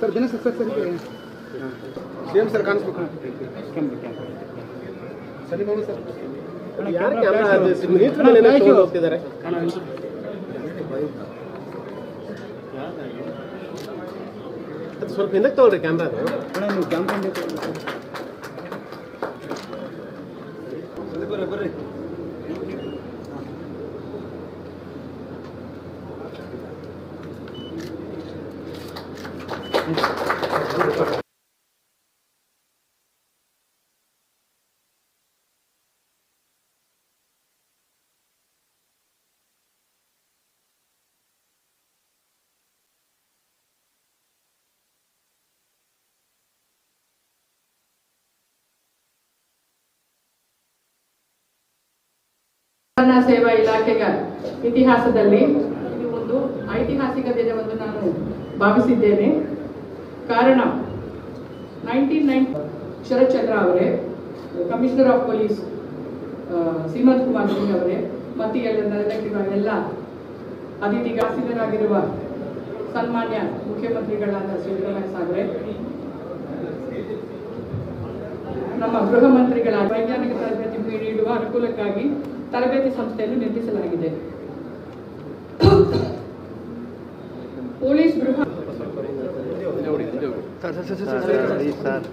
Sir ದಿನ sir sir sir C M sir ಕಾಣಿಸ್ಬೇಕು. ಸರಿ sir. ಯಾರು ಕ್ಯಾಮ್ರಾ ಹೋಗ್ತಿದ್ದಾರೆ. ಸ್ವಲ್ಪ ಹಿಂದಕ್ಕೆ ತಗೊಳ್ರಿ ಕ್ಯಾಮ್ರಾ ಬರ್ರಿ. ಇಲಾಖೆಯ ಇತಿಹಾಸದಲ್ಲಿ ಇದು ಒಂದು ಐತಿಹಾಸಿಕ ದಿನವೆಂದು ನಾನು ಭಾವಿಸಿದ್ದೇನೆ. ಕಾರಣ ನೈನ್ಟೀನ್ ನೈನ್ ಶರತ್ಚಂದ್ರ ಅವರೇ, commissioner of police Seemanth Kumar Singh ಅವರೇ, ಮತ್ತು ಎಲ್ಲ ನಡೆದಿರುವ ಎಲ್ಲ ಸನ್ಮಾನ್ಯ ಮುಖ್ಯಮಂತ್ರಿಗಳಾದ ಸಿದ್ದರಾಮಯ್ಯ ಸಾಗರೆ ನಮ್ಮ ಗೃಹ ಮಂತ್ರಿಗಳ ವೈಜ್ಞಾನಿಕ ತರಬೇತಿ ನೀಡುವ ಅನುಕೂಲಕ್ಕಾಗಿ ತರಬೇತಿ ಸಂಸ್ಥೆಯನ್ನು ನಿರ್ಮಿಸಲಾಗಿದೆ ಪೊಲೀಸ್ ಗೃಹ ಸರ್ ಸರ್ ಸರ್ ಸರ್